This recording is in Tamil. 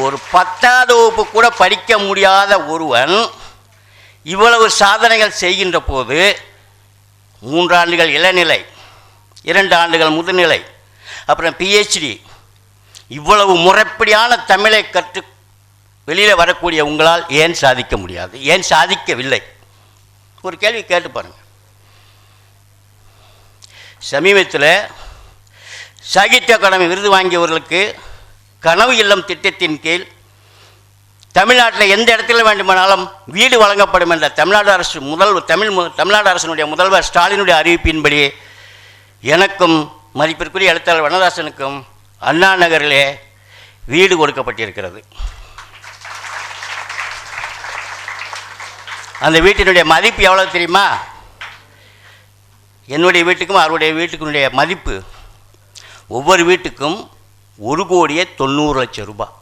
ஒரு பத்தாவது வகுப்பு கூட படிக்க முடியாத ஒருவன் இவ்வளவு சாதனைகள் செய்கின்ற போது மூன்று ஆண்டுகள் இளநிலை இரண்டு ஆண்டுகள் முதுநிலை அப்புறம் பிஹெச்டி இவ்வளவு முறைப்படியான தமிழை கற்று வெளியில் வரக்கூடிய உங்களால் ஏன் சாதிக்க முடியாது? ஏன் சாதிக்கவில்லை? ஒரு கேள்வி கேட்டு பாருங்கள் சமீபத்தில் சாகித்ய அகாடமி விருது வாங்கியவர்களுக்கு கனவு இல்லம் திட்டத்தின் கீழ் தமிழ்நாட்டில் எந்த இடத்துல வேண்டுமானாலும் வீடு வழங்கப்படும் என்ற தமிழ்நாடு அரசு முதல் தமிழ் தமிழ்நாடு அரசினுடைய முதல்வர் ஸ்டாலினுடைய அறிவிப்பின்படி எனக்கும் மதிப்பிற்குரிய எழுத்தாளர் வனதாசனுக்கும் அண்ணா நகரிலே வீடு கொடுக்கப்பட்டிருக்கிறது. அந்த வீட்டினுடைய மதிப்பு எவ்வளோ தெரியுமா? என்னுடைய வீட்டுக்கும் அவருடைய வீட்டுக்குனுடைய மதிப்பு ஒவ்வொரு வீட்டுக்கும் ஒரு கோடியே தொண்ணூறு லட்சம் ரூபாய்.